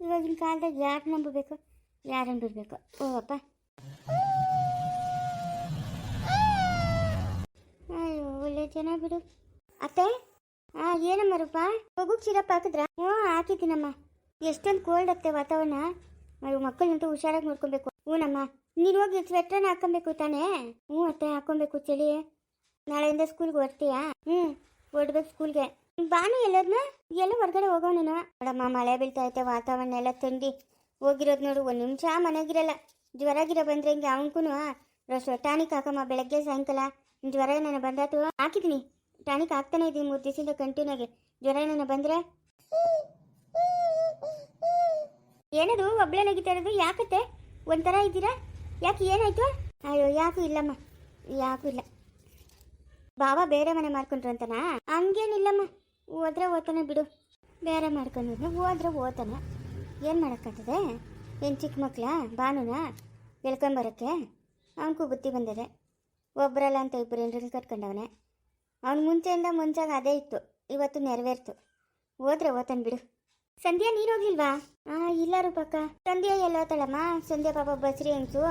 ಇವಾಗಿನ ಕಾಲದಾಗ ಯಾರು ನಂಬಬೇಕು? ಯಾರನ್ನು ಬಿಡಬೇಕು ಓವಪ್ಪ ಅಯ್ಯೋ, ಒಳ್ಳೆ ಜನ ಬಿಡು. ಅತ್ತೆ? ಹಾಂ ಏನಮ್ಮ ರೂಪ? ಹೋಗುಕ್ ಸಿರಪ್ ಹಾಕಿದ್ರಾ? ಹ್ಞೂ ಹಾಕಿದ್ದೀನಮ್ಮ. ಎಷ್ಟೊಂದು ಕೋಲ್ಡ್ ಅತ್ತೆ ವಾತಾವರಣ. ಮಕ್ಕಳಂತೂ ಹುಷಾರಾಗಿ ನೋಡ್ಕೊಬೇಕು. ಹ್ಞೂನಮ್ಮ ನೀನು ಹೋಗಿ ಸ್ವೆಟ್ರನ್ನ ಹಾಕೊಬೇಕು ತಾನೇ? ಹ್ಞೂ ಅತ್ತೆ ಹಾಕೊಬೇಕು ಚಳಿ. ನಾಳೆಯಿಂದ ಸ್ಕೂಲ್ಗೆ ಹೊರ್ತೀಯಾ ಹ್ಞೂ, ಹೊರಡ್ಬೇಕು ಸ್ಕೂಲ್ಗೆ ಬಾನು ಎಲ್ಲದ್ನ ಎಲ್ಲ ಹೊರಗಡೆ ಹೋಗೋಣ ನೀನು. ನೋಡಮ್ಮ, ಮಳೆ ಬೀಳ್ತಾ ಐತೆ ವಾತಾವರಣ ಎಲ್ಲ ತಂಡಿ ಹೋಗಿರೋದು ನೋಡು, ಒಂದು ನಿಮಿಷ ಮನೆಗಿರಲ್ಲ. ಜ್ವರ ಗಿರ ಬಂದ್ರೆ ಹಿಂಗೆ ಅವನ್ಕೂ ರಸ ಟಾನಿಕ್ ಹಾಕಮ್ಮ, ಬೆಳಗ್ಗೆ ಸಾಯಂಕಾಲ. ಜ್ವರ ಏನಾನ ಬಂದಾತು ಹಾಕಿದ್ದೀನಿ ಟಾನಿಕ್ ಹಾಕ್ತಾನೆ ಇದ್ದೀನಿ ಮೂರು ದಿವಸದಿಂದ ಕಂಟಿನ್ಯೂ ಆಗಿ. ಜ್ವರ ಏನಾನ ಬಂದ್ರೆ? ಏನದು, ಒಬ್ಳೆ ನಗಿತಾ ಇರೋದು? ಯಾಕತ್ತೆ? ಒಂಥರ ಇದ್ದೀರಾ? ಯಾಕೆ, ಏನಾಯ್ತು? ಅಯ್ಯೋ, ಯಾಕೂ ಇಲ್ಲಮ್ಮ. ಯಾಕೂ ಇಲ್ಲ. ಬಾವ ಬೇರೆ ಮನೆ ಮಾಡ್ಕೊಂಡ್ರಂತನ? ಹಂಗೇನಿಲ್ಲಮ್ಮ. ಹೋದ್ರೆ ಓದ್ತಾನೆ ಬಿಡು. ಬೇರೆ ಮಾಡ್ಕೊಂಡಿದ್ನ ಹೋದ್ರೆ ಓದ್ತಾನೆ ಏನು ಮಾಡೋಕ್ಕಾಗ್ತದೆ? ಏನು ಚಿಕ್ಕ ಮಕ್ಕಳ ಬಾನುನ ಎಳ್ಕೊಂಬರಕ್ಕೆ ಅವನಿಗೂ ಬುದ್ಧಿ ಬಂದಿದೆ. ಒಬ್ಬರಲ್ಲ ಅಂತ ಇಬ್ಬರು ಎಲ್ಲರೂ ಕಟ್ಕೊಂಡವನೆ ಅವ್ನು ಮುಂಚೆಯಿಂದ ಮುಂಚಾಗ ಅದೇ ಇತ್ತು. ಇವತ್ತು ನೆರವೇರ್ತು. ಹೋದ್ರೆ ಓದ್ತಾನೆ ಬಿಡು. ಸಂಧ್ಯಾ, ನೀನು ಹೋಗಿಲ್ವಾ ಹಾಂ ಇಲ್ಲ ರೂಪಕ್ಕ. ಸಂಧ್ಯಾ ಎಲ್ಲೋತಾಳಮ್ಮ ಸಂಧ್ಯಾ ಪಾಪ ಬಸ್ರಿ ಹೆಂಗ್ಸು.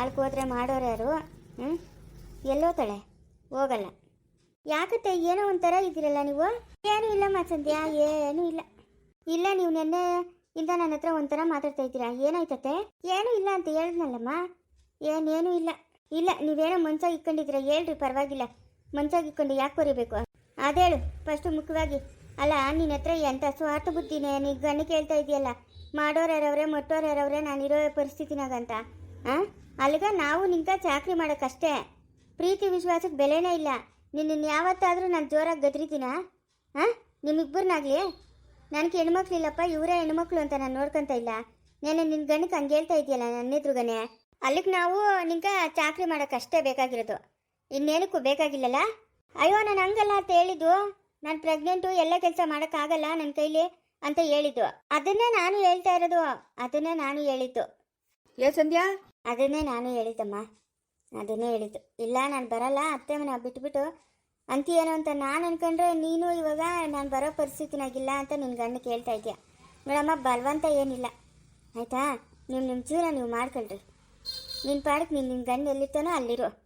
ಅಳ್ಕೋದ್ರೆ ಮಾಡೋರು ಯಾರು? ಹ್ಞೂ ಎಲ್ಲೋತಾಳೆ ಹೋಗಲ್ಲ. ಯಾಕತ್ತೆ, ಏನೋ ಒಂಥರ ಇದ್ದೀರಲ್ಲ ನೀವು? ಏನೂ ಇಲ್ಲ ಸಂಧ್ಯಾ, ಏನೂ ಇಲ್ಲ. ಇಲ್ಲ, ನೀವು ನೆನ್ನೆ ಇಂದ ನನ್ನ ಹತ್ರ ಒಂಥರ ಮಾತಾಡ್ತಾ ಇದ್ದೀರಾ? ಏನಾಯ್ತತೆ ಏನೂ ಇಲ್ಲ ಅಂತ ಹೇಳಿದ್ನಲ್ಲಮ್ಮ. ಏನೇನೂ ಇಲ್ಲ. ಇಲ್ಲ, ನೀವೇನೋ ಮನ್ಸಾಗಿ ಇಕ್ಕೊಂಡಿದ್ದೀರಾ? ಹೇಳ್ರಿ, ಪರವಾಗಿಲ್ಲ. ಮನ್ಸಾಗಿ ಇಕ್ಕೊಂಡು ಯಾಕೆ ಬರೀಬೇಕು? ಅದೇಳು ಫಸ್ಟು ಮುಖ್ಯವಾಗಿ. ಅಲ್ಲ ನಿನ್ನ ಹತ್ರ ಎಂಥ ಸ್ವಾರ್ಥ ಬುದ್ಧಿನೇ ನೀ? ಗಣ್ಣ ಕೇಳ್ತಾ ಇದೆಯಲ್ಲ. ಮಾಡೋರು ಯಾರವ್ರೆ ಮೊಟ್ಟೋರು ಯಾರವ್ರೆ, ನಾನಿರೋ ಪರಿಸ್ಥಿತಿನಾಗಂತ. ಹಾಂ ಅಲ್ಲಿಗ ನಾವು ನಿಂಕ ಚಾಕ್ರಿ ಮಾಡೋಕ್ಕಷ್ಟೇ. ಪ್ರೀತಿ ವಿಶ್ವಾಸಕ್ಕೆ ಬೆಲೆನೇ ಇಲ್ಲ. ನಿನ್ನ ಯಾವತ್ತಾದರೂ ನಾನು ಜೋರಾಗಿ ಗದ್ರಿದ್ದೀನಾ? ಹಾಂ ನಿಮ್ಮಿಬ್ಬರನ್ನಾಗಲಿ ನನಗೆ ಹೆಣ್ಮಕ್ಳಿಲ್ಲಪ್ಪ ಇವರೇ ಹೆಣ್ಮಕ್ಳು ಅಂತ ನಾನು ನೋಡ್ಕೊಂತ ಇಲ್ಲ. ನಾನು ನಿನ್ನ ಗಂಡಕ್ಕೆ ಹಂಗೆ ಹೇಳ್ತಾ ಇದೆಯಲ್ಲ ನನ್ನ ಎದುರುಗನೆ? ಅಲ್ಲಿಗೆ ನಾವು ನಿಂಗೆ ಚಾಕ್ರಿ ಮಾಡೋಕ್ಕಷ್ಟೇ ಬೇಕಾಗಿರೋದು. ಇನ್ನೇನಕ್ಕೂ ಬೇಕಾಗಿಲ್ಲಲ್ಲ? ಅಯ್ಯೋ ನಾನು ಹಂಗಲ್ಲ ಅಂತ ಹೇಳಿದ್ದು. ನಾನು ಪ್ರೆಗ್ನೆಂಟು ಎಲ್ಲ ಕೆಲಸ ಮಾಡೋಕ್ಕಾಗಲ್ಲ ನನ್ನ ಕೈಲಿ ಅಂತ ಹೇಳಿದ್ದು. ಅದನ್ನೇ ನಾನು ಹೇಳ್ತಾ ಇರೋದು. ಅದನ್ನೇ ನಾನು ಹೇಳಿದ್ದು. ಏ ಸಂಧ್ಯಾ? ಅದನ್ನೇ ನಾನು ಹೇಳಿದ್ದಮ್ಮ. ಅದನ್ನೇ ಹೇಳಿದ್ದು. ಇಲ್ಲ ನಾನು ಬರಲ್ಲ ಅತ್ತೆ ಮನೆ ಬಿಟ್ಬಿಟ್ಟು ಅಂತೀಯೇನೋ ಅಂತ ನಾನು ಅನ್ಕೊಂಡ್ರೆ ನೀನು ಇವಾಗ ನಾನು ಬರೋ ಪರಿಸ್ಥಿತಿನಾಗಿಲ್ಲ ಅಂತ ನಿನ್ನ ಗಂಡ ಕೇಳ್ತಾ ಇದೆಯಾ? ನೋಡಮ್ಮ ಬಲವಂತ ಏನಿಲ್ಲ. ಆಯಿತಾ? ನೀವು ನಿಮ್ಮ ಜೀವನ ನೀವು ಮಾಡ್ಕೊಳ್ರಿ. ನಿನ್ನ ಪಾಡಕ್ಕೆ ನೀನು ನಿನ್ನ ಗಂಡ ಎಲ್ಲಿರ್ತಾನೋ ಅಲ್ಲಿರು.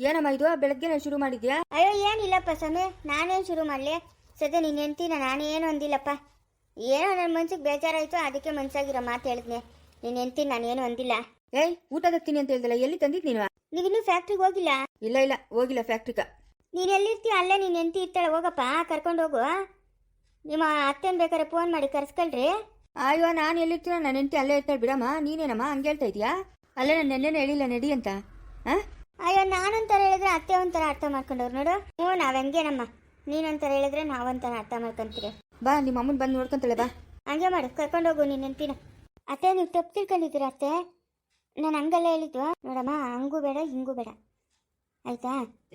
ಏನಮ್ಮ ಇದು? ಬೆಳಗ್ಗೆನೇ ಶುರು ಮಾಡಿದ್ಯಾ? ಅಯ್ಯೋ ಏನಿಲ್ಲಪ್ಪ ಸ್ವಾಮಿ ನಾನೇನು ಶುರು ಮಾಡಲಿ. ಸದ್ಯ ನೀನು ಎಂತಿನ ನಾನೇನು ಅಂದಿಲ್ಲಪ್ಪ. ಏನೋ ನನ್ನ ಮನ್ಸಿಗೆ ಬೇಜಾರಾಯಿತು ಅದಕ್ಕೆ ಮನ್ಸಾಗಿರೋ ಮಾತು ಹೇಳಿದ್ನೆ. ನೀನು ಎಂತೀನಿ ನಾನೇನು ಅಂದಿಲ್ಲ. ಏಯ್ ಊಟ ತಿನ್ನಿ ಅಂತ ಹೇಳ್ದಲ್ಲ ಎಲ್ಲಿ ತಂದಿದ್ ನೀನು? ನೀವಿನ್ನೂ ಫ್ಯಾಕ್ಟ್ರಿಗೆ ಹೋಗಿಲ್ಲ? ಇಲ್ಲ ಇಲ್ಲ ಹೋಗಿಲ್ಲ ಫ್ಯಾಕ್ಟ್ರಿಗ ನೀನು ಎಲ್ಲಿರ್ತೀಯ? ಅಲ್ಲೇ ನೀನು ಎಂತಿ ಇರ್ತಾಳೆ ಹೋಗಪ್ಪ ಕರ್ಕೊಂಡು ಹೋಗು. ನಿಮ್ಮ ಅತ್ತೆನ ಬೇಕಾದ್ರೆ ಫೋನ್ ಮಾಡಿ ಕರ್ಸ್ಕೊಳ್ರಿ. ಅಯ್ಯೋ ನಾನು ಎಲ್ಲಿರ್ತೀನೋ ನನ್ನ ಹೆಂಡತಿ ಅಲ್ಲೇ ಇರ್ತಾಳೆ ಬಿಡಮ್ಮ ನೀನೇನಮ್ಮ ಹಂಗೆ ಹೇಳ್ತಾ ಇದೀಯಾ? ಅಲ್ಲೇ ನಾನು ನೆನ್ನೆನೇ ಹೇಳಿಲ್ಲ ನಡಿ ಅಂತ. ಹಾಂ ಅಯ್ಯೋ ನಾನೊಂಥರ ಹೇಳಿದ್ರೆ ಅತ್ತೆ ಒಂಥರ ಅರ್ಥ ಮಾಡ್ಕೊಂಡವ್ರು ನೋಡು. ಹ್ಞೂ ನಾವು ಹೆಂಗೇನಮ್ಮ? ನೀನೊಂಥರ ಹೇಳಿದ್ರೆ ನಾವೊಂಥರ ಅರ್ಥ ಮಾಡ್ಕೊಂತೀರಿ ಬಾ ನಿಮ್ಮ ಅಮ್ಮನ ಬಂದು ನೋಡ್ಕೊಂತಾಳೆ ಬಾ. ಹಂಗೆ ಮಾಡು ಕರ್ಕೊಂಡು ಹೋಗು ನೀನು ನೆನ್ಪಿನ ಅತ್ತೆ ನೀವು ತಪ್ಪು ತಿಳ್ಕೊಂಡಿದ್ದೀರ ಅತ್ತೆ? ನಾನು ಹಂಗಲ್ಲ ಹೇಳಿದ್ದು. ನೋಡಮ್ಮ ಹಂಗೂ ಬೇಡ ಹಿಂಗೂ ಬೇಡ. ಆಯ್ತಾ?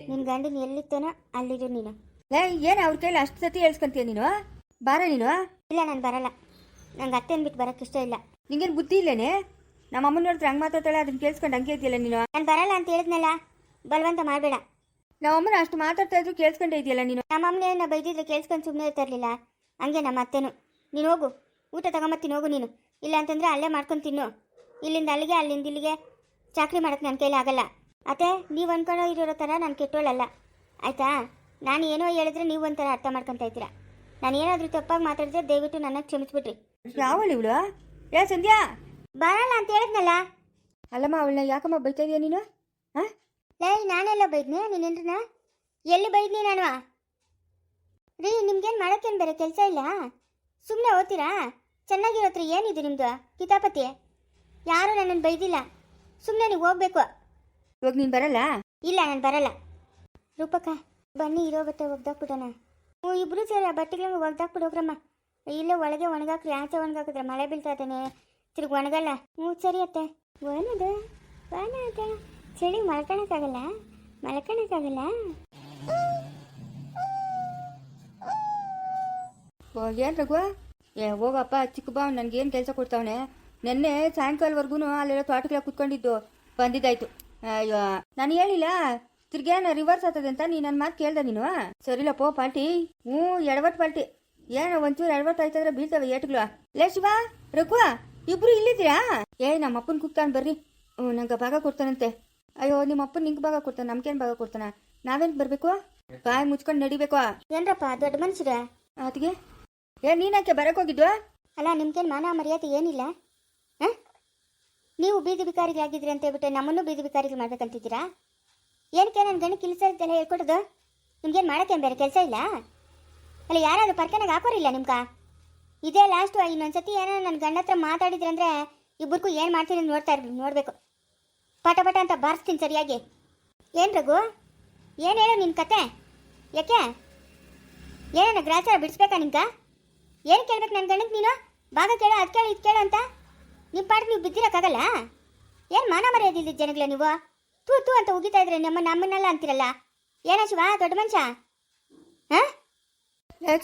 ನಿನ್ನ ಗಂಡನ ಎಲ್ಲಿತ್ತೋನ ಅಲ್ಲಿರು ನೀನು. ಏಯ್ ಏನು ಅವ್ರ ಕೈಲಿ ಅಷ್ಟು ಸತಿ ಹೇಳ್ಸ್ಕೊಂತೀಯ ನೀನು? ಬಾರ ನೀನು? ಇಲ್ಲ ನಾನು ಬರಲ್ಲ. ನಂಗೆ ಅತ್ತೆನ್ ಬಿಟ್ಟು ಬರೋಕ್ಕೆ ಇಷ್ಟ ಇಲ್ಲ. ನಿಂಗೇನು ಬುದ್ಧಿ ಇಲ್ಲೇನೆ? ನಮ್ಮ ಅಮ್ಮನ ನೋಡಿದ್ರೆ ಹಂಗೆ ಮಾತಾಡ್ತಾಳೆ ಅದನ್ನ ಕೇಳಿಸ್ಕೊಂಡು ಹಂಗೆ ಇದೆಯಲ್ಲ ನೀನು? ನಾನು ಬರಲ್ಲ ಅಂತ ಹೇಳಿದ್ನಲ್ಲ ಬಲವಂತ ಮಾಡಬೇಡ. ನಮ್ಮ ಅಮ್ಮನ ಅಷ್ಟು ಮಾತಾಡ್ತಾ ಇದ್ರು ಕೇಳಿಸ್ಕೊಂಡೇ ಇದೆಯಲ್ಲ ನೀನು? ನಮ್ಮ ಅಮ್ಮನೇ ಬೈದಿದ್ರೆ ಕೇಳಿಸ್ಕೊಂಡು ಸುಮ್ಮನೆ ಇರ್ತಿರ್ಲಿಲ್ಲ ಹಂಗೆ ನಮ್ಮ ಅತ್ತೆನು. ನೀನು ಹೋಗು. ಊಟ ತಗೊಂಬತ್ತೀನಿ ಹೋಗು ನೀನು. ಇಲ್ಲ ಅಂತಂದ್ರೆ ಅಲ್ಲೇ ಮಾಡ್ಕೊಂಡು ತಿನ್ನು. ಇಲ್ಲಿಂದ ಅಲ್ಲಿಗೆ ಅಲ್ಲಿಂದ ಇಲ್ಲಿಗೆ. ಚಾಕ್ರಿ ಮಾಡಕ್ಕೆ ನನ್ನ ಕೈಲಿ ಆಗಲ್ಲ. ಅತ್ತೆ ನೀವು ಅನ್ಕೊಳ್ಳೋ ಇರೋ ಥರ ನಾನು ಕೆಟ್ಟೋಳಲ್ಲ. ಆಯಿತಾ? ನಾನು ಏನೋ ಹೇಳಿದ್ರೆ ನೀವು ಒಂಥರ ಅರ್ಥ ಮಾಡ್ಕೊತಾ ಇದ್ದೀರ? ನಾನು ಏನಾದರೂ ತಪ್ಪಾಗಿ ಮಾತಾಡಿದ್ರೆ ದಯವಿಟ್ಟು ನನ್ನ ಕ್ಷಮಿಸ್ಬಿಟ್ರಿ ಯಾವಳು ಇವಳು? ಏ ಸಂಧ್ಯಾ! ಬರಲ್ಲ ಅಂತ ಹೇಳಿದ್ನಲ್ಲ? ಅಲ್ಲಮ್ಮ ಅವಳನ್ನ ಯಾಕಮ್ಮ ಬೈತಾ ಇದೀಯ ನೀನು? ಹಾಂ? ಲೈ ನಾನೆಲ್ಲ ಬೈದ್ನಿ? ನೀನೇನ್ರನ ಎಲ್ಲಿ ಬೈದ್ನಿ ನಾನು? ರೀ ನಿಮ್ಗೇನು ಮಾಡೋಕ್ಕೇನು ಬೇರೆ? ಕೆಲಸ ಇಲ್ಲ? ಸುಮ್ಮನೆ ಓದ್ತೀರಾ? ಚೆನ್ನಾಗಿರೋತ್ರಿ ಏನಿದೆ ನಿಮ್ಮದು ಕಿತಾಪತಿ? ಯಾರು ನನ್ನನ್ನು ಬೈದಿಲ್ಲ. ಸುಮ್ಮನೆ ನೀವು ಹೋಗ್ಬೇಕು. ಇವಾಗ ನೀನು ಬರಲ್ಲ? ಇಲ್ಲ ನಾನು ಬರಲ್ಲ. ರೂಪಕ್ಕ ಬನ್ನಿ ಇರೋ ಬಟ್ಟೆ ಒಗ್ದಾಕ್ಬಿಡೋಣ. ಹ್ಞೂ ಇಬ್ರು ಸೇರಿ ಆ ಬಟ್ಟೆಗಳನ್ನ ಒಗ್ದಾಕ್ಬಿಡು ಹೋಗ್ರಮ್ಮ. ಇಲ್ಲೇ ಒಳಗೆ ಒಣಗಾಕ್ರಿ ಆಚೆ ಒಣಗಾಕಿದ್ರೆ ಮಳೆ ಬೀಳ್ತಾ ಇದ್ದಾನೆ ತಿರ್ಗಿ ಒಣಗಲ್ಲ. ಹ್ಞೂ ಸರಿ ಅತ್ತೆ. ಒಣದು ಒಣದ ಚಳಿ ಮಲ್ಕೊಳಕ್ಕಾಗಲ್ಲ ಮಲ್ಕೊಳಕ್ಕಾಗಲ್ಲ ಏನು ರಘು? ಏ ಹೋಗಪ್ಪ ಚಿಕ್ಕ ಬಾವ್ ನನಗೇನು ಕೆಲಸ ಕೊಡ್ತಾವನೆ? ನಿನ್ನೆ ಸಾಯಂಕಾಲವರೆಗೂ ಅಲ್ಲೆಲ್ಲ ತೋಟಕ್ಕೆಲ್ಲ ಕುತ್ಕೊಂಡಿದ್ದು ಬಂದಿದ್ದಾಯ್ತು. ಅಯ್ಯೋ ನಾನು ಹೇಳಿಲ್ಲ ತಿರ್ಗೇನ ರಿವರ್ಸ್ ಆಗ್ತದೆ ಅಂತ ನೀ ನನ್ನ ಮಾತು ಕೇಳ್ದೆ ನೀನು? ಸರಿಲಪ್ಪ ಪಾಲ್ಟಿ. ಹ್ಞೂ ಎಡವಟ್ ಪಾಲ್ಟಿ. ಏನೋ ಒಂಚೂರು ಎಡವಟ್ ಆಯ್ತಂದ್ರೆ ಬೀಳ್ತವೆ ಏಟ್ಗಳು. ಲೇ ಶಿವ ರಘು ಇಬ್ರು ಇಲ್ಲಿದ್ದೀರಾ? ಏ ನಮ್ಮ ಅಪ್ಪನ ಕುಕ್ತಾನೆ ಬರ್ರಿ. ಹ್ಞೂ ನಂಗೆ ಭಾಗ ಕೊಡ್ತಾನಂತೆ. ಅಯ್ಯೋ ನಿಮ್ಮ ಅಪ್ಪನ ನಿಂಗೆ ಭಾಗ ಕೊಡ್ತಾನೆ ನಮ್ಗೇನು ಭಾಗ ಕೊಡ್ತಾನ? ನಾವೇನು ಬರಬೇಕು? ಬಾಯಿ ಮುಚ್ಕೊಂಡು ನಡಿಬೇಕು. ಏನ್ರಪ್ಪ ದೊಡ್ಡ ಮನುಷ್ಯರ ಅದಕ್ಕೆ ಏ ನೀನಕ್ಕೆ ಬರಕ್ಕೆ ಹೋಗಿದ್ವಾ? ಅಲ್ಲ ನಿಮ್ಗೇನು ಮಾನ ಮರ್ಯಾದೆ ಏನಿಲ್ಲ? ನೀವು ಬೀದಿ ಬಿಕಾರಿಗಳಾಗಿದ್ರಿ ಅಂತ ಹೇಳ್ಬಿಟ್ಟು ನಮ್ಮನ್ನು ಬೀದಿ ಬಿಕಾರಿಗೆ ಮಾಡ್ಬೇಕಂತಿದ್ದೀರಾ ಏನಕ್ಕೆ ನನ್ನ ಗಣಿ ಕೆಲಸ ಇದ್ದೆಲ್ಲ ಹೇಳ್ಕೊಡೋದು? ನಿಮ್ಗೇನು ಮಾಡೋಕ್ಕೇನು ಬೇರೆ ಕೆಲಸ ಇಲ್ಲ? ಅಲ್ಲ ಯಾರಾದರೂ ಪರ್ಕನಾಗ ಹಾಕೋರಿಲ್ಲ ನಿಮ್ಗ? ಇದೇ ಲಾಸ್ಟು ಇನ್ನೊಂದ್ಸತಿ ಏನೋ ನನ್ನ ಗಂಡ ಹತ್ರ ಮಾತಾಡಿದ್ರಂದ್ರೆ ಇಬ್ಬರಿಗೂ ಏನು ಮಾಡ್ತೀನಿ ನೋಡ್ತಾ ಇರ್ಬೇಕು ನೋಡಬೇಕು. ಪಟ ಪಟ ಅಂತ ಬಾರಿಸ್ತೀನಿ ಸರಿಯಾಗಿ. ಏನು ರಘು? ಏನು ಹೇಳು ನಿನ್ನ ಕತೆ? ಯಾಕೆ? ಏನೇನು ಗ್ರಾಚಾರ ಬಿಡಿಸ್ಬೇಕಾ ನಿಂಗೆ ಏನು ಕೇಳ್ಬೇಕು ನನ್ನ ಗಂಡಕ್ಕೆ ನೀನು? ಭಾಗ ಕೇಳು, ಅದು ಕೇಳು, ಇದು ಕೇಳು ಅಂತ? ನಿಮ್ಮ ಪಾಡಿಗೆ ನೀವು ಬಿದ್ದಿರೋಕ್ಕಾಗಲ್ಲ? ಏನು ಮಾನ ಮರ್ಯಾದಿಲ್ಲ ಜನಗಳ ನೀವು? ತೂ ತೂ ಅಂತ ಉಗಿತಾ ಇದ್ರೆ ನಮ್ಮ ನಮ್ಮನ್ನೆಲ್ಲ ಅಂತಿರಲ್ಲ? ಏನ ಶಿವ ದೊಡ್ಡ ಮನುಷ್ಯ? ಹಾಂ?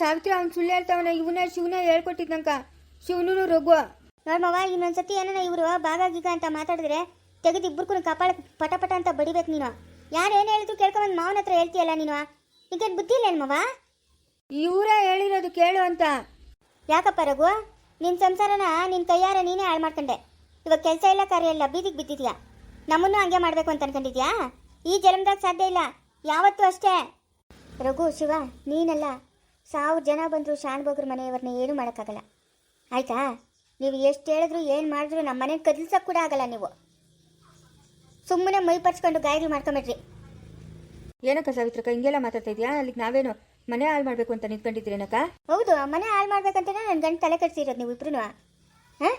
ಸಾವಿತ್ರಿ ಅವ್ನು ಸುಳ್ಳು ಹೇಳ್ತಾವನ ಇವನ ಶಿವನ ಹೇಳ್ಕೊಟ್ಟಿದ್ನಂಕ ಶಿವನು ರಘು. ನೋಡ್ಮವ ಇನ್ನೊಂದ್ಸತಿ ಏನಾನ ಇವರು ಭಾಗ ಗೀಗ ಅಂತ ಮಾತಾಡಿದ್ರೆ ತೆಗೆದು ಇಬ್ಬರು ಕಪಾಳ ಪಟ ಪಟ ಅಂತ ಬಡಿಬೇಕು ನೀನು. ಯಾರು ಏನು ಹೇಳಿದ್ರು ಕೇಳ್ಕೊಂಬಂದು ಮಾವನ ಹತ್ರ ಹೇಳ್ತೀಯಲ್ಲ ನೀನು? ನಿಂಗೇನು ಬುದ್ಧಿ ಇಲ್ಲ ಮವ? ಇವರೇ ಹೇಳಿರೋದು ಕೇಳು ಅಂತ. ಯಾಕಪ್ಪ ರಘು? ನಿನ್ನ ಸಂಸಾರನ ನಿನ್ನ ಕೈಯಾರ ನೀನೇ ಹಾಳು ಮಾಡ್ಕೊಂಡೆ. ಇವಾಗ ಕೆಲಸ ಇಲ್ಲ, ಕಾರ್ಯ ಇಲ್ಲ, ಬೀದಿಗೆ ಬಿದ್ದಿದ್ಯಾ? ನಮ್ಮನ್ನು ಹಂಗೆ ಮಾಡಬೇಕು ಅಂತ ಅನ್ಕೊಂಡಿದ್ಯಾ? ಈ ಜನ್ಮದಾಗ ಸಾಧ್ಯ ಇಲ್ಲ. ಯಾವತ್ತೂ ಅಷ್ಟೇ. ರಘು, ಶಿವ, ನೀನಲ್ಲ ಸಾವಿರ ಜನ ಬಂದರು ಶಾಣ್ಬೋಗ್ರ ಮನೆಯವ್ರನ್ನ ಏನೂ ಮಾಡೋಕ್ಕಾಗಲ್ಲ. ಆಯ್ತಾ? ನೀವು ಎಷ್ಟು ಹೇಳಿದ್ರು, ಏನು ಮಾಡಿದ್ರು ನಮ್ಮ ಮನೆ ಕದಲ್ಸಕ್ಕೆ ಕೂಡ ಆಗಲ್ಲ ನೀವು. ಸುಮ್ಮನೆ ಮೈ ಪರ್ಚ್ಕೊಂಡು ಗಾಯಗಳು ಮಾಡ್ಕೊಂಬಿಡ್ರಿ. ಏನಕ್ಕ ಸಾವಿತ್ರಕ್ಕ, ಹಿಂಗೆಲ್ಲ ಮಾತಾಡ್ತಾ ಇದೆಯಾ? ಅಲ್ಲಿಗೆ ನಾವೇನು ಮನೆ ಹಾಳು ಮಾಡಬೇಕು ಅಂತ ನಿಂತ್ಕೊಂಡಿದ್ದೀರೇನಕ್ಕ ಹೌದು ಮನೆ ಹಾಳು ಮಾಡ್ಬೇಕಂತಾನೆ ನನ್ನ ಗಂಡ ತಲೆ ಕಟ್ಸಿರೋದು ನೀವು ಇಬ್ರು ಹಾಂ?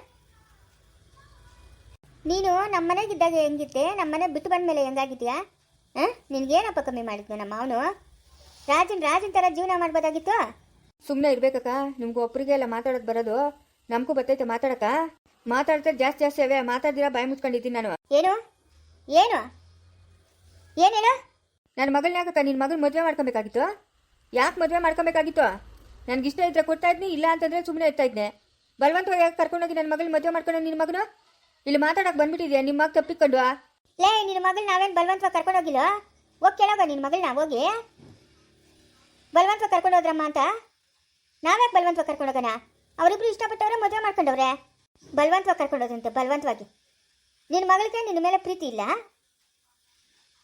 ನೀನು ನಮ್ಮ ಮನೆಗಿದ್ದಾಗ ಹೆಂಗಿದ್ದೆ? ನಮ್ಮ ಮನೆ ಬಿಟ್ಟು ಬಂದ ಮೇಲೆ ಹೆಂಗಾಗಿದ್ಯಾ? ಹಾಂ? ನಿನ್ಗೇನಪ್ಪ ಕಮ್ಮಿ ಮಾಡಿದ್ನು ನಮ್ಮ ಅವನು? ರಾಜನ್ ರಾಜನ್ ಥರ ಜೀವನ ಮಾಡ್ಬೋದಾಗಿತ್ತು? ಸುಮ್ಮನೆ ಇರ್ಬೇಕಕ್ಕ ನಿಮ್ಗೆ ಒಬ್ಬರಿಗೆ ಎಲ್ಲ ಮಾತಾಡೋದು ಬರೋದು. ನಮಗೂ ಬರ್ತೈತೆ ಮಾತಾಡಕ್ಕ. ಮಾತಾಡ್ತಾ ಜಾಸ್ತಿ ಜಾಸ್ತಿ ಅವೇ ಮಾತಾಡ್ದಿರ ಬಾಯಿ ಮುಚ್ಕೊಂಡಿದ್ದೀನಿ ನಾನು. ಏನು? ಏನು? ಏನೇನು ನನ್ನ ಮಗಳನ್ನ ಯಾಕಕ್ಕ ನಿನ್ನ ಮಗನ ಮದುವೆ ಮಾಡ್ಕೊಬೇಕಾಗಿತ್ತು? ಯಾಕೆ ಮದುವೆ ಮಾಡ್ಕೊಬೇಕಾಗಿತ್ತು? ನನ್ಗೆ ಇಷ್ಟ ಇದ್ರೆ ಕೊಡ್ತಾ ಇದ್ನಿ, ಇಲ್ಲ ಅಂತಂದ್ರೆ ಸುಮ್ಮನೆ ಇರ್ತಾ ಇದ್ದೆ ಬಲವಂತವಾಗಿ ಯಾಕೆ ಕರ್ಕೊಂಡೋಗಿ ನನ್ನ ಮಗಳು ಮದುವೆ ಮಾಡ್ಕೊಂಡು ನಿನ್ನ ಮಗನು? ಇಲ್ಲಿ ಮಾತಾಡೋಕೆ ಬಂದ್ಬಿಟ್ಟಿದ್ಯಾ? ನಿಮ್ಮ ಮಗ ತಪ್ಪಿಕೊಂಡು ಲೇ ನಿನ್ನ ಮಗಳು ನಾವೇನು ಬಲವಂತವಾಗಿ ಕರ್ಕೊಂಡೋಗಿಲ್ಲ ಹೋಗಿ ಕೇಳೋಗ ನಿನ್ನ ಮಗಳನ್ನ ಹೋಗಿ. ಬಲವಂತವಾಗಿ ಕರ್ಕೊಂಡೋದ್ರಮ್ಮ ಅಂತ? ನಾವ್ಯಾಕೆ ಬಲವಂತವಾಗಿ ಕರ್ಕೊಂಡೋಗೋಣ ಅವರಿಬ್ರು ಇಷ್ಟಪಟ್ಟವ್ರೆ ಮದುವೆ ಮಾಡ್ಕೊಂಡವ್ರೆ. ಬಲವಂತವಾಗಿ ಕರ್ಕೊಂಡೋದ್ರಂತೆ ಬಲವಂತವಾಗಿ. ನಿನ್ನ ಮಗಳಿಗೆ ನಿನ್ನ ಮೇಲೆ ಪ್ರೀತಿ ಇಲ್ಲ?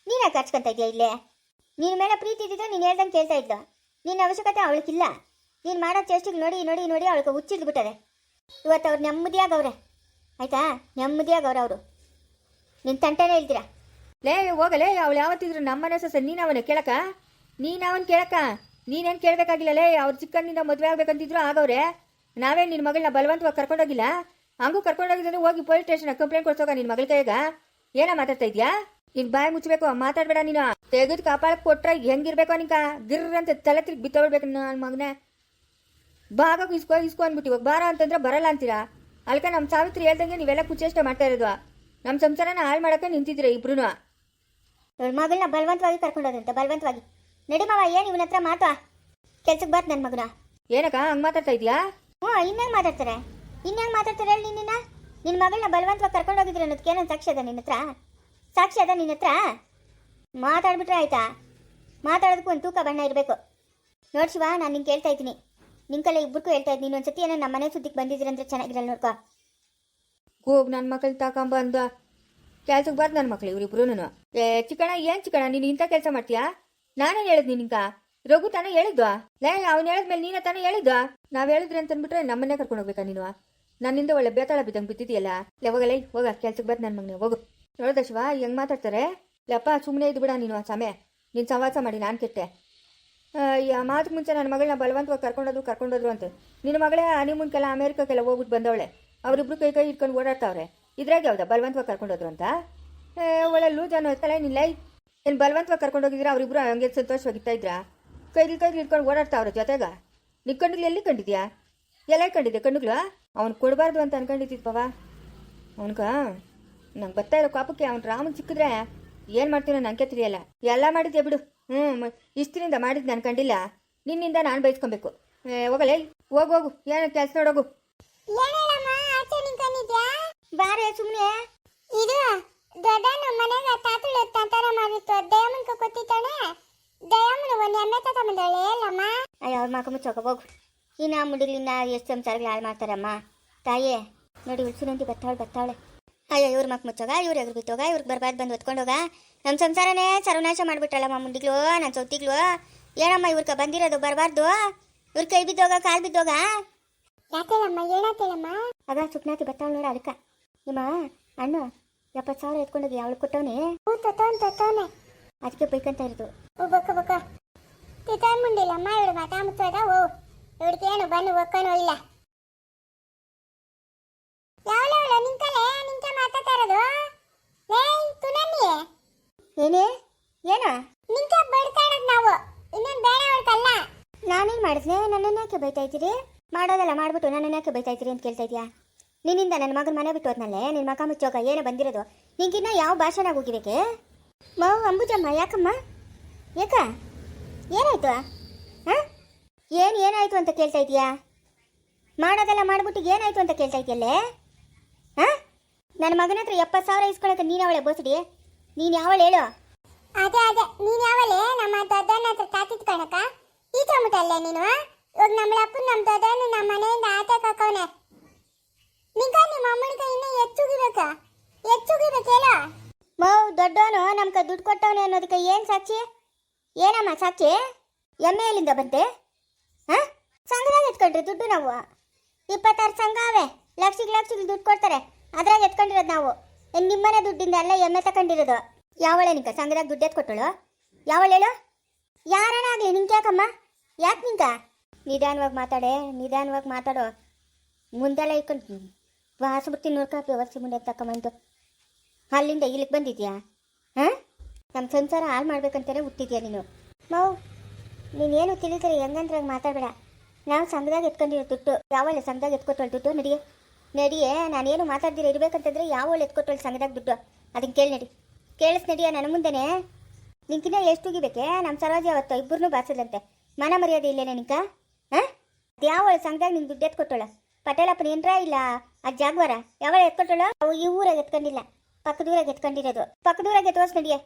ನೀನ್ಯಾಕೆ ಹಚ್ಕೊಂತ ಇದೆಯಾ ಇಲ್ಲೇ? ನಿನ್ನ ಮೇಲೆ ಪ್ರೀತಿ ಇದ್ದಿದ್ದು ನೀನು ಹೇಳ್ದಂಗೆ ಕೇಳ್ತಾ ಇದ್ಲು. ನಿನ್ನ ಅವಶ್ಯಕತೆ ಅವಳಿಗಿಲ್ಲ. ನೀನು ಮಾಡೋ ಚೇಷ್ಟಿಗೆ ನೋಡಿ ನೋಡಿ ನೋಡಿ ಅವಳಿಗೆ ಹುಚ್ಚಿಡ್ದು ಬಿಟ್ಟದೆ. ಇವತ್ತು ಅವ್ರು ನೆಮ್ಮದಿಯಾಗವ್ರೆ ಆಯ್ತಾ? ನೆಮ್ಮದಿಯಾಗವ್ರೆ ಅವರು ನಿನ್ನ ತಂಟೆನೇ ಇಲ್ದಿರಾ? ಲೇ ಹೋಗಲೇ ಅವಳು ಯಾವತ್ತಿದ್ರು ನಮ್ಮನೆ ಸೊಸೆ, ನೀನು ಅವನ ಕೇಳಕ? ನೀನು ಅವನ್ ಕೇಳಕ? ನೀನೇನು ಕೇಳಬೇಕಾಗಿಲ್ಲ ಲೇ, ಅವ್ರು ಚಿಕ್ಕಂದಿನಿಂದ ಮದುವೆ ಆಗ್ಬೇಕಂತಿದ್ರು ಆಗವ್ರೆ. ನಾವೇ ನಿನ್ನ ಮಗಳನ್ನ ಬಲವಂತವಾಗಿ ಕರ್ಕೊಂಡೋಗಿಲ್ಲ? ಹಂಗೂ ಕರ್ಕೊಂಡೋಗಿದ್ರೆ ಹೋಗಿ ಪೊಲೀಸ್ ಸ್ಟೇಷನ್ ಕಂಪ್ಲೇಂಟ್ ಕೊಡ್ಸೋಕ ನಿನ್ನ ಮಗಳ ಕೈಗ ಏನೋ ಮಾತಾಡ್ತಾ ಇದ್ಯಾ? ನಿನ್ ಬಾಯಿ ಮುಚ್ಚಬೇಕು ಮಾತಾಡ್ಬೇಡ ನೀನು. ತೆಗೆದು ಕಾಪಾಳ ಕೊಟ್ರೆ ಹೆಂಗಿರ್ಬೇಕು ನಿಂಕ ಗಿರ್ರ ಅಂತ ತಲೆ ತಿರ್ಗಿ ಬಿತ್ತೋಳ್ಬೇಕು ನನ್ನ ಮಗನೇ. ಭಾಗ ಇಸ್ಕೊ ಇಸ್ಕೊ ಅಂದ್ಬಿಟ್ಟು ಇವಾಗ ಬಾರ ಅಂತಂದ್ರೆ ಬರಲ್ಲ ಅಂತೀರಾ? ಅಲ್ಕ ನಮ್ಮ ಸಾವಿತ್ರಿ ಹೇಳ್ದಂಗೆ ನೀವೆಲ್ಲ ಕುಚೇಷ್ಟ ಮಾಡ್ತಾ ಇರೋದು. ನಮ್ಮ ಸಂಸಾರನ ಹಾಳು ಮಾಡಕ್ಕೆ ನಿಂತಿದ್ರೆ ಇಬ್ರು ಮಗಳನ್ನ ಬಲವಂತವಾಗಿ ಕರ್ಕೊಂಡೋದಂತೆ ಬಲವಂತವಾಗಿ. ನಡಿ ಮಾವ ಏನು ಇವನ ಹತ್ರ ಮಾತಾ? ಕೆಲ್ಸಕ್ಕೆ ಬಾತ್ ನನ್ನ ಮಗನ. ಏನಕ್ಕ ಹಂಗ್ ಮಾತಾಡ್ತಾ ಇದೀಯಾ ಹ್ಞೂ ಇನ್ನೇನು ಮಾತಾಡ್ತಾರೆ? ಇನ್ನೇನು ಮಾತಾಡ್ತಾರೆ ಹೇಳಿ ನಿನ್ನ? ನಿನ್ನ ಮಗಳನ್ನ ಬಲವಂತವಾಗಿ ಕರ್ಕೊಂಡೋಗಿದ್ರೆ ಅನ್ನೋದಕ್ಕೆ ಏನೋ ಸಾಕ್ಷಿ ಅದ ನಿನ್ನ ಹತ್ರ? ಸಾಕ್ಷಿ ಅದ ನಿನ್ನ ಹತ್ರ? ಮಾತಾಡ್ಬಿಟ್ರೆ ಆಯ್ತಾ? ಮಾತಾಡೋದಕ್ಕೂ ಒಂದು ತೂಕ ಬಣ್ಣ ಇರಬೇಕು. ನೋಡಿ ಶಿವ, ನಾನು ನಿಂಗೆ ಕೇಳ್ತಾ ಇದ್ದೀನಿ. ನಿಂಕಲ್ಲ ಇಬ್ಬರಿಗೂ ಹೇಳ್ತಾ ಇದ್ದೀನಿ. ಒಂದ್ಸತಿ ಏನೋ ನಮ್ಮ ಮನೆ ಸುದ್ದಿಗೆ ಬಂದಿದ್ದೀರಂದ್ರೆ ಚೆನ್ನಾಗಿರಲ್ಲ ನೋಡ್ಕೋ. ಹೋಗ್ ನನ್ನ ಮಕ್ಕಳು ತಕೊಂಬಂದ ಕೆಲ್ಸಕ್ಕೆ ಬಾರ್ದು ನನ್ನ ಮಕ್ಳು ಇವ್ರಿಬ್ರು ಏ ಚಿಕ್ಕಣ ಏನು ಚಿಕ್ಕಣ ನೀನು ಇಂಥ ಕೆಲಸ ಮಾಡ್ತೀಯಾ? ನಾನೇ ಹೇಳಿದ್ನಿ ನಿಂಕ ರಘು ತಾನೇ ಹೇಳಿದ್ವಾ? ಲೇ, ಅವ್ನು ಹೇಳಿದ್ಮೇಲೆ ನೀನ ತಾನೇ ಹೇಳಿದ್ವಾ? ನಾವು ಹೇಳಿದ್ರೆ ಅಂತ ಅಂದ್ಬಿಟ್ರೆ ನಮ್ಮನ್ನೇ ಕರ್ಕೊಂಡು ಹೋಗ್ಬೇಕಾ ನೀನು? ನನ್ನಿಂದ ಒಳ್ಳೆ ಬೇತಾಳ ಬಿದ್ದಂಗೆ ಬಿದ್ದಿದೆಯಲ್ಲ? ಲೇ, ಹೋಗಲೇ, ಹೋಗ. ಕೆಲ್ಸಕ್ಕೆ ಬಾರ್ದು ನನ್ನ ಮಗನೇ, ಹೋಗು. ನೋಡ್ದ ಶಿವ, ಹೆಂಗ್ ಮಾತಾಡ್ತಾರೆ? ಲೆಪ್ಪ ಸುಮ್ಮನೆ ಇದ್ದು ಬಿಡ ನೀನು ಆ ಸಮಯ ನೀನು ಸಂವಾಸ ಮಾಡಿ ನಾನು ಕೆಟ್ಟೆ ಮಾತಕ್ಕೆ ಮುಂಚೆ ನನ್ನ ಮಗಳನ್ನ ಬಲವಂತವಾಗಿ ಕರ್ಕೊಂಡೋದ್ರು ಕರ್ಕೊಂಡೋದ್ರು ಅಂತ ನಿನ್ನ ಮಗಳೇ ಹನಿಮೂನ್ಕೆಲ್ಲ ಅಮೇರಿಕಕ್ಕೆಲ್ಲ ಹೋಗ್ಬಿಟ್ಟು ಬಂದವಳೆ ಅವರಿಬ್ರು ಕೈ ಕೈ ಇಟ್ಕೊಂಡು ಓಡಾಡ್ತಾವ್ರೆ ಇದ್ರಾಗ ಯಾವ್ದಾ ಬಲವಂತವಾಗಿ ಕರ್ಕೊಂಡೋದ್ರು ಅಂತ ಒಳ್ಳೆ ಲೂಜಾನು ತಲೆ ನಿಲ್ಲ ಏನು ಬಲವಂತವಾಗಿ ಕರ್ಕೊಂಡೋಗಿದ್ರೆ ಅವರಿಬ್ರು ಹಂಗೆ ಸಂತೋಷವಾಗಿತ್ತಾ ಇದ್ರಾ ಕೈಲಿ ಕೈಲಿ ಇಟ್ಕೊಂಡು ಓಡಾಡ್ತಾವ್ರ ಜೊತೆಗ ನೀ ಕಣ್ಣುಗಳು ಎಲ್ಲಿ ಕಂಡಿದ್ಯಾ ಎಲ್ಲ ಕಂಡಿದ್ದೆ ಕಣ್ಣುಗಳು ಅವ್ನು ಕೊಡಬಾರ್ದು ಅಂತ ಅನ್ಕೊಂಡಿದ್ದಿದ್ ಪವಾ ಅವನ್ಗ ನಂಗೆ ಬರ್ತಾ ಇರೋ ಕಾಪಕ್ಕೆ ಅವ್ನು ರಾಮನ್ ಸಿಕ್ಕಿದ್ರೆ ಏನು ಮಾಡ್ತೀನೋ ನನಗೆ ತಿಳಿಯಲ್ಲ. ಎಲ್ಲ ಮಾಡಿದ್ಯಾ ಬಿಡು. ಹ್ಞೂ ಇಷ್ಟಿನಿಂದ ಮಾಡಿದ್ದು ನಾನು ಕಂಡಿಲ್ಲ. ನಿನ್ನಿಂದ ನಾನು ಬೈಸ್ಕೊಬೇಕು. ಹೋಗಲೇ ಹೋಗು ಹೋಗು. ಏನು ಕೆಲಸ ನೋಡೋಗು ಬಾರೆ ಸುಮ್ಮನೆ ಇದು ದೊಡ್ಡ ನಮ್ಮ ಮನೆಗ ತಾತಳು ತಂತಾರ ಮಾಡಿತ್ತು. ದಯಮನ್ಕ ಕೊತ್ತಿತ್ತಾಳೆ ದಯಮ್ಮನ ಒಂದು ಎಮ್ಮೆ ತಾತ ಬಂದವಳೆ ಎಲ್ಲಮ್ಮ ಅಯ್ಯೋ ಅವ್ರ ಮಕ್ಕ ಮುಚ್ಚೋಕ ಹೋಗು. ಇನ್ನು ನಾ ಎಷ್ಟು ಸಂಸಾರಗಳು ಹಾಳು ಮಾಡ್ತಾರಮ್ಮ. ತಾಯೇ ನೋಡಿ ಉಳ್ಸಿನಂತಿ ಬತ್ತಾಳೆ ಬತ್ತಾಳೆ ಅಯ್ಯೋ ಇವ್ರ ಮಕ್ ಮುಚ್ಚೋಗ ಇವ್ರು ಎಗ್ರು ಬಿತ್ತೋಗ ಇವ್ರಿಗೆ ಬರ್ಬಾರ್ದು ಬಂದು ಹೊತ್ಕೊಂಡೋಗ ನಮ್ಮ ಸಂಸಾರನೇ ಸರ್ವನಾಶ ಮಾಡಿಬಿಟ್ರಲ್ಲಮ್ಮ ಮುಂದಿಗ್ಲೋ ನನ್ನ ಸೌತಿಗ್ಲೋ ಏನಮ್ಮ ಇವ್ರಕ ಬಂದಿರೋದು ಬರಬಾರ್ದು? ಇವ್ರ ಕೈ ಬಿದ್ದೋಗ ಕಾಲು ಬಿದ್ದೋಗ? ಯಾಕೇಳಮ್ಮ ಏನಾತೇಳಮ್ಮ ಅದಾ ಸುಪ್ನಾತಿ ಬರ್ತಾವಳು ನೋಡ ಅದಕ್ಕ. ನಿಮ್ಮ ಅಣ್ಣ ಎಪ್ಪತ್ತು ಸಾವಿರ ಎತ್ಕೊಂಡೋಗಿ ಅವಳು ಕೊಟ್ಟವನೆ. ತತ್ತವನ್ ತತ್ತವನೆ ಅದಕ್ಕೆ ಬೈಕಂತ ಇರೋದು. ಓ ಬಕ್ಕ ಬಕ್ಕ. ತಿತ್ತಾನ್ ಮುಂಡಿಲ್ಲಮ್ಮ ಇವಳು ಮಾತಾ ಮುಚ್ಚೋದ? ಓ ಇವಳಿಗೆ ಏನು ಬನ್ನು ಒಕ್ಕನೋ ಇಲ್ಲ ಯಾವಳವಳ ನಿಂಕಲೆ ನಿಂಕ ಮಾತಾಡ್ತಾ ಇರೋದು ಏಯ್ ತುನನ್ನಿ. ಏನೇ? ಏನ? ನಿಂಗೆ ಬಡ್ತಾ ಇರೋದು ನಾವು. ಇನ್ನೇನು ನಾನೇನು ಮಾಡಿದ್ನೆ? ನನ್ನನ್ನು ಯಾಕೆ ಬೈತಾ ಇದ್ದೀರಿ? ಮಾಡೋದಲ್ಲ ಮಾಡ್ಬಿಟ್ಟು ನನ್ನನ್ನು ಯಾಕೆ ಬೈತಾ ಇದ್ದೀರಿ ಅಂತ ಕೇಳ್ತಾ ಇದೀಯಾ ನಿನ್ನಿಂದ ನನ್ನ ಮಗನ ಮನೆ ಬಿಟ್ಟು ಹೋದ್ನಲ್ಲೇ ನಿನ್ನ ಮಕ ಮುಚ್ಚೋಕ ಏನೋ ಬಂದಿರೋದು. ನಿಂಗಿನ್ನ ಯಾವ ಭಾಷೆನಾಗ ಹೋಗಿಬೇಕೆ ಮಾವು ಅಂಬುಜಮ್ಮ ಯಾಕಮ್ಮ? ಯಾಕ? ಏನಾಯ್ತು? ಹಾಂ? ಏನು ಏನಾಯಿತು ಅಂತ ಕೇಳ್ತಾ ಇದೀಯಾ ಮಾಡೋದೆಲ್ಲ ಮಾಡ್ಬಿಟ್ಟು ಏನಾಯ್ತು ಅಂತ ಕೇಳ್ತಾ ಇದೆಯಲ್ಲೇ ಹಾಂ? ನನ್ನ ಮಗನ ಹತ್ರ ಎಪ್ಪತ್ತು ಸಾವಿರ ಇಸ್ಕೊಳಕ್ಕೆ ನೀನು ಅವಳೆ ಬೋಸಡಿ ನೀನು ಯಾವಳು ಹೇಳು? ಅದೇ ಅದೇ. ನೀನು ಯಾವಳೆ? ನಮ್ಮ ದೊಡ್ಡನ ಹತ್ರ ತಾತಿದ್ ಕಣಕ ಈ ಚಮಟಲ್ಲೇ ನೀನು? ಇವಾಗ ನಮ್ಮ ಅಪ್ಪನ ನಮ್ಮ ದೊಡ್ಡನ ನಮ್ಮ ಮನೆಯಿಂದ ಆಟ ಕಾಕವನೆ ನಿಂಗ ನಿಮ್ಮ ಅಮ್ಮನಿಗೆ ಇನ್ನೂ ಹೆಚ್ಚುಗಿಬೇಕ? ಹೆಚ್ಚುಗಿಬೇಕೇಳ ಮೌ ದೊಡ್ಡವನು ನಮ್ಗೆ ದುಡ್ಡು ಕೊಟ್ಟವನು ಅನ್ನೋದಕ್ಕೆ ಏನು ಸಾಕ್ಷಿ? ಏನಮ್ಮ ಸಾಕ್ಷಿ? ಎಮ್ಮೆ ಎಲ್ಲಿಂದ ಬಂತೆ? ಹಾಂ? ಸಂಘದಾಗ ಎತ್ಕೊಂಡ್ರಿ ದುಡ್ಡು ನಾವು? ಇಪ್ಪತ್ತಾರು ಸಂಘ ಅವೆ. ಲಕ್ಷಿಗೆ ಲಕ್ಷಿಗೆ ದುಡ್ಡು ಕೊಡ್ತಾರೆ. ಅದ್ರಾಗ ಎತ್ಕೊಂಡಿರೋದು ನಾವು. ಏನ್ ನಿಮ್ಮನೆ ದುಡ್ಡಿಂದ ಎಲ್ಲ ಎಮ್ಮೆ ತಗೊಂಡಿರೋದು ಯಾವಳೆ ನಿಂಕ ಸಂಘದಾಗ ದುಡ್ಡು ಎತ್ಕೊಟ್ಟಳು? ಯಾವಳು ಹೇಳು? ಯಾರೇ ಆಗಲಿ? ನಿಂಗೆ ಯಾಕಮ್ಮ ಯಾಕೆ ನಿಂಕ ನಿಧಾನವಾಗಿ ಮಾತಾಡೆ, ನಿಧಾನವಾಗಿ ಮಾತಾಡೋ. ಮುಂದೆಲ್ಲ ಇಟ್ಕೊಂಡು ಬಾಸ್ಬಿಡ್ತೀನಿ ನೋಡ್ಕಾಪಿ ವರ್ಷ ಮುಂದೆ ತಕೊಂಬಂದು ಅಲ್ಲಿಂದ ಇಲ್ಲಿಗೆ ಬಂದಿದ್ಯಾ? ಹಾಂ? ನಮ್ಮ ಸಂಸಾರ ಹಾಳು ಮಾಡ್ಬೇಕಂತಾನೆ ಹುಟ್ಟಿದ್ಯಾ ನೀನು? ಮಾವು ನೀನೇನು ತಿಳಿದ್ರೆ ಹೆಂಗಂದ್ರೆ ಹಂಗೆ ಮಾತಾಡಬೇಡ. ನಾವು ಸಂಘದಾಗ ಎತ್ಕೊಂಡಿರೋ ದುಡ್ಡು, ಯಾವಳೆ ಸಂಘದಾಗ ಎತ್ಕೊಟ್ಟಳು ದುಡ್ಡು ನಡಿಯೇ? ನಡಿಯೇ, ನಾನೇನು ಮಾತಾಡ್ದಿರ, ಇರ್ಬೇಕಂತಂದ್ರೆ ಯಾವಳು ಎತ್ಕೊಟ್ಟಳು ಸಂಘದಾಗ ದುಡ್ಡು? ಅದನ್ನ ಕೇಳಿ ನಡಿ. ಕೇಳಿಸ್ ನಡಿಯ ನನ್ನ ಮುಂದೆನೆ? ನಿಂಕಿನ ಎಷ್ಟು ಉಗಿಬೇಕೆ? ನಮ್ಮ ಸರೋಜಿ ಅವತ್ತು ಇಬ್ಬರನ್ನೂ ಬಾರಿಸದಂತೆ ಮನ ಮರ್ಯಾದೆ ಇಲ್ಲೇ ನಿನಕ ಹಾಂ? ಯಾವಳು ಸಂಘದಾಗ ನಿಂಗೆ ದುಡ್ಡು ಎತ್ಕೊಟ್ಟಳ ಪಟೇಲಪ್ಪನ ಏನ್ರ ಇಲ್ಲ? ಆ ಜಾಗ್ವಾರ. ಯಾವಳ ಎತ್ಕೊಟ್ಟಳ ಅವು ಈ ಊರಾಗ ಎತ್ಕೊಂಡಿಲ್ಲ. ಪಕ್ಕದೂರಾಗ ಎತ್ಕೊಂಡಿರೋದು. ಪಕ್ಕದೂರಾಗ ಎತ್ತೋಸ್ ನಡಿಯೆ.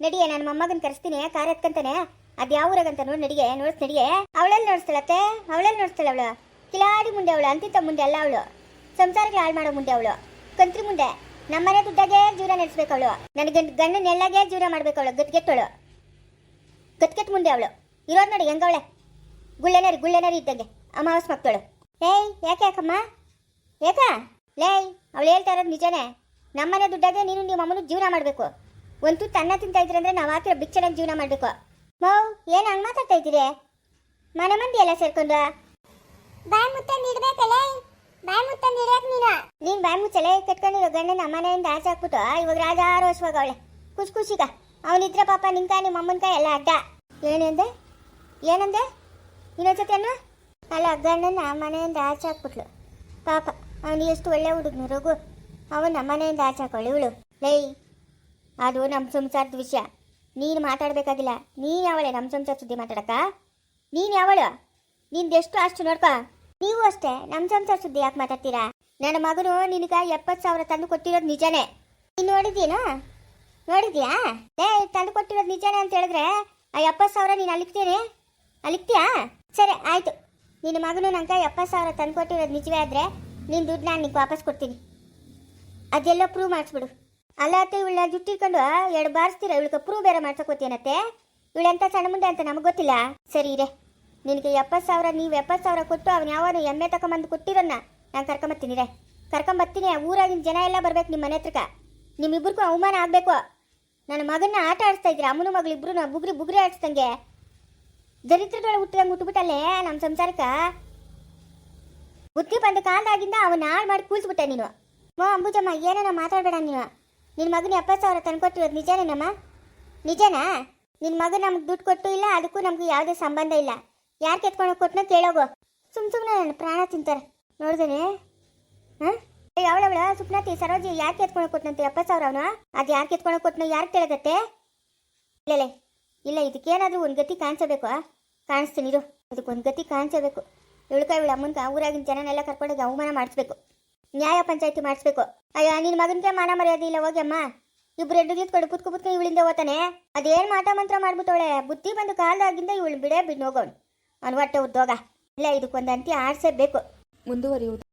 ನಡಿಯೆ ನನ್ನ ಮೊಮ್ಮಗನ್ ಕರೆಸ್ತೀನಿ. ಕಾರ್ ಎತ್ಕಂತಾನೆ. ಅದ್ ಯಾವ ಊರಾಗಂತ ನೋಡಿ ನಡಿಗೆ ನೋಡ್ಸ್ ನಡಿಯೆ. ಅವಳಲ್ಲಿ ನೋಡ್ಸ್ತಾಳತ್ತೆ? ಅವಳಲ್ಲಿ ನೋಡ್ಸ್ತಾಳ ಅವಳು? ಕಿಲಾಡಿ ಮುಂದೆ ಅವಳು ಅಂತಿಂತ ಮುಂದೆ ಅಲ್ಲ ಅವಳು. ಸಂಸಾರಕ್ಕೆ ಹಾಳು ಮಾಡೋ ಮುಂದೆ ಅವಳು. ಕಂತ್ರಿ ಮುಂದೆ. ನಮ್ಮನೆ ದುಡ್ಡಾಗೆ ಜೀವನ ನಡೆಸ್ಬೇಕು ಅವಳು. ನನಗೆ ಗಂಡ ನೆಳ್ಳಾಗೆ ಜೀವನ ಮಾಡ್ಬೇಕು ಅವಳು. ಗಟ್ಗೆಟ್ಟವಳು ಗಟ್ಗೆಟ್ ಮುಂದೆ ಅವಳು. ಇರೋದು ನೋಡಿ ಹೆಂಗವಳೆ ಗುಳ್ಳೆನರಿ ಗುಳ್ಳೆನರಿ ಇದ್ದಂಗೆ. ಅಮಾವಾಸ್ ಮಕ್ಕಳು. ಏಯ್, ಯಾಕೆ ಯಾಕಮ್ಮ? ಯಾಕ ಲೇಯ್, ಅವಳು ಹೇಳ್ತಾ ಇರೋದು ನಿಜನೇ. ನಮ್ಮನೆ ದುಡ್ಡಾಗೆ ನೀನು ನಿಮ್ಮ ಅಮ್ಮನ ಜೀವನ ಮಾಡಬೇಕು. ಒಂದು ತನ್ನ ತಿಂತ ತಿಂತಾ ಇದ್ರೆ ಅಂದ್ರೆ ನಾವು ಹಾಕಿರೋ ಬಿಚ್ಚಡಂಗೆ ಜೀವನ ಮಾಡಬೇಕು. ಮೌ, ಏನು ಹಂಗೆ ಮಾತಾಡ್ತಾ ಇದ್ದೀರಿ? ಮನೆ ಮಂದಿ ಎಲ್ಲ ಸೇರ್ಕೊಂಡು ಬಾಯ್ ಮುತ್ತ ನೀಡ್ಬೇಕಲ್ಲ ಬಾಯ್ ಮುತ್ತ ನೀಡಕ್ ನೀನು? ನೀನು ಬಾಯಿ ಮುಚ್ಚಲೆ ಕಟ್ಕೊಂಡಿರೋ ಗಂಡನ ಮನೆಯಿಂದ ಆಚೆ ಹಾಕ್ಬಿಟ್ಟು ಇವಾಗ ರಾಜಾರೋಷವಾಗ ಅವಳೆ. ಖುಷಿ ಖುಷಿಗ ಅವನಿದ್ರೆ ಪಾಪ ನಿಂಕ ನಿಮ್ಮ ಅಮ್ಮನ ಎಲ್ಲ ಅಡ್ಡ. ಏನಂದೆ? ಏನಂದೆ? ಇನ್ನೊಂದ್ಸತಿ ಅನ್ನ ಅಲ್ಲ, ಗಂಡನ ಮನೆಯಿಂದ ಆಚೆ ಹಾಕ್ಬಿಟ್ಲು. ಪಾಪ, ಅವನು ಎಷ್ಟು ಒಳ್ಳೆ ಹುಡುಗನು, ರಘು. ಅವನ ಮನೆಯಿಂದ ಆಚೆ ಹಾಕೊಳ್ಳಿ ಇವಳು ಲೈ ಅದು ನಮ್ಮ ಸಂಸಾರದ ವಿಷಯ. ನೀನು ಮಾತಾಡಬೇಕಾಗಿಲ್ಲ. ನೀನು ಯಾವಳೆ ನಮ್ಮ ಸಂಸಾರ ಸುದ್ದಿ ಮಾತಾಡಕ್ಕ? ನೀನು ಯಾವಳು? ನಿಂದೆಷ್ಟು ಅಷ್ಟು ನೋಡ್ಕೊ. ನೀವು ಅಷ್ಟೇ ನಮ್ಮ ಸಂಸಾರ ಸುದ್ದಿ ಯಾಕೆ ಮಾತಾಡ್ತೀರಾ? ನನ್ನ ಮಗನು ನಿನಗ ಎಪ್ಪತ್ತು ಸಾವಿರ ತಂದು ಕೊಟ್ಟಿರೋದು ನಿಜನೇ. ನೀನು ನೋಡಿದ್ದೀನಾ? ನೋಡಿದ್ಯಾ? ಏ ತಂದು ಕೊಟ್ಟಿರೋದು ನಿಜನೇ ಅಂತ ಹೇಳಿದ್ರೆ ಆ ಎಪ್ಪತ್ತು ಸಾವಿರ ನೀನು ಅಲಿಕ್ತೀನಿ ಅಲಿಕ್ತೀಯಾ? ಸರಿ, ಆಯ್ತು. ನಿನ್ನ ಮಗನು ನಂಗೆ ಎಪ್ಪತ್ತು ಸಾವಿರ ತಂದು ಕೊಟ್ಟಿರೋದು ನಿಜವೇ ಆದರೆ ನಿನ್ನ ದುಡ್ಡು ನಾನು ನಿಂಗೆ ವಾಪಸ್ ಕೊಡ್ತೀನಿ. ಅದೆಲ್ಲ ಪ್ರೂವ್ ಮಾಡಿಸ್ಬಿಡು. ಅಲ್ಲ ಅತ್ತೆ, ಇವಳನ್ನ ಜುಟ್ಟಿಕೊಂಡು ಎರಡು ಬಾರಿಸ್ತೀರ? ಇವಳಿಗೆ ಪ್ರೂವ್ ಬೇರೆ ಮಾಡ್ಸಕೋತೀನತ್ತೆ ಇವಳೆಂತ ಸಣ್ಣ ಮುಂದೆ ಅಂತ ನಮಗೆ ಗೊತ್ತಿಲ್ಲ? ಸರಿ ಇದೆ ನಿನಗೆ ಎಪ್ಪತ್ತು ಸಾವಿರ, ನೀವು ಎಪ್ಪತ್ತು ಸಾವಿರ ಕೊಟ್ಟು ಅವನು ಯಾವನು ಎಮ್ಮೆ ತಗೊಂಬಂದು ಕೊಟ್ಟಿರೋನ್ನ, ನಾನು ಕರ್ಕೊಂಬರ್ತೀನಿ ರೇ ಕರ್ಕೊಂಬರ್ತೀನಿ ಊರಾಗಿನ ಜನ ಎಲ್ಲ ಬರ್ಬೇಕು ನಿಮ್ಮ ಮನೆ ಹತ್ರಕ್ಕೆ. ನಿಮ್ಮಿಬ್ರಿಗೂ ಅವಮಾನ ಆಗಬೇಕು. ನನ್ನ ಮಗನ್ನ ಆಟ ಆಡಿಸ್ತಾ ಇದ್ದೀರಾ, ಅಮ್ಮನ ಮಗಳು ಇಬ್ರು ಬುಗ್ರಿ ಬುಗ್ರಿ ಆಡಿಸ್ದಂಗೆ. ದರಿದ್ರದೊಳಗೆ ಹುಟ್ಟಿದಂಗೆ ಹುಟ್ಟುಬಿಟ್ಟಲ್ಲೇ ನಮ್ಮ ಸಂಸಾರಕ್ಕೆ. ಬುದ್ಧಿ ಬಂದ ಕಾಲದಾಗಿಂದ ಅವನ ಹಾಳು ಮಾಡಿ ಕೂಲ್ಸ್ಬಿಟ್ಟೆ ನೀನು. ಮೋ, ಅಂಬುಜಮ್ಮ, ಏನೇನೋ ಮಾತಾಡಬೇಡ ನೀನು. ನಿನ್ನ ಮಗನ ಎಪ್ಪತ್ತು ಸಾವಿರ ತಂದ್ಕೊಟ್ಟಿರೋದು ನಿಜನೇನಮ್ಮ? ನಿಜನಾ? ನಿನ್ನ ಮಗ ನಮ್ಗೆ ದುಡ್ಡು ಕೊಟ್ಟು ಇಲ್ಲ, ಅದಕ್ಕೂ ನಮಗೆ ಯಾವುದೇ ಸಂಬಂಧ ಇಲ್ಲ. ಯಾರು ಕೆತ್ಕೊಂಡು ಕೊಟ್ಟನ ಕೇಳೋಗು. ಸುಮ್ ಸುಮ್ಮನೆ ನನ್ನ ಪ್ರಾಣ ತಿಂತಾರೆ. ನೋಡಿದೇನೆ? ಹಾಂ? ಅವಳವಳ ಸುಪ್ನಾತಿ ಸರೋಜಿ ಯಾಕೆ ಎತ್ಕೊಂಡು ಕೊಟ್ಟನಂತೆ ಎಪ್ಪತ್ತು ಸಾವಿರ ಅವನು ಅದು ಯಾರು ಕೆತ್ಕೊಂಡು ಕೊಟ್ಟನ ಯಾರು ಕೇಳಗತ್ತೆ? ಇಲ್ಲ ಇಲ್ಲ, ಇದಕ್ಕೇನಾದರೂ ಒಂದು ಗತಿ ಕಾಣಿಸಬೇಕು? ಕಾಣಿಸ್ತೀನಿ ಇರು. ಅದಕ್ಕೆ ಒಂದು ಗತಿ ಕಾಣಿಸಬೇಕು. ಇವಳ್ಕ ಇವಳ ಅಮ್ಮನ್ಕ ಊರಾಗಿನ ಜನನೆಲ್ಲ ಕರ್ಕೊಂಡೋಗಿ ಅವಮಾನ ಮಾಡಿಸ್ಬೇಕು. ನ್ಯಾಯ ಪಂಚಾಯತಿ ಮಾಡಿಸ್ಬೇಕು. ಅಯ್ಯ ನಿನ್ನ ಮಗನಿಗೆ ಮಾನ ಮರ್ಯಾದೆ ಇಲ್ಲ ಹೋಗಿ ಅಮ್ಮ ಇಬ್ರು ಎಡ್ಡು ಕೊಡು ಕುತ್ಕೊ ಕುತ್ಕೊ ಇವಳಿಂದ ಓತಾನೆ? ಅದೇನು ಮಾಟ ಮಂತ್ರ ಮಾಡ್ಬಿಟ್ಟವಳೆ? ಬುದ್ಧಿ ಬಂದು ಕಾಲದಾಗಿಂದ ಇವಳು ಬಿಡೇ ಬಿದ್ದು ಹೋಗೋಣ ಅವ್ನು ಉದ್ಯೋಗ? ಇಲ್ಲ ಇದಕ್ಕೊಂದು ಅಂತಿ ಆಡ್ಸೇಬೇಕು ಮುಂದುವರಿಯುವುದು.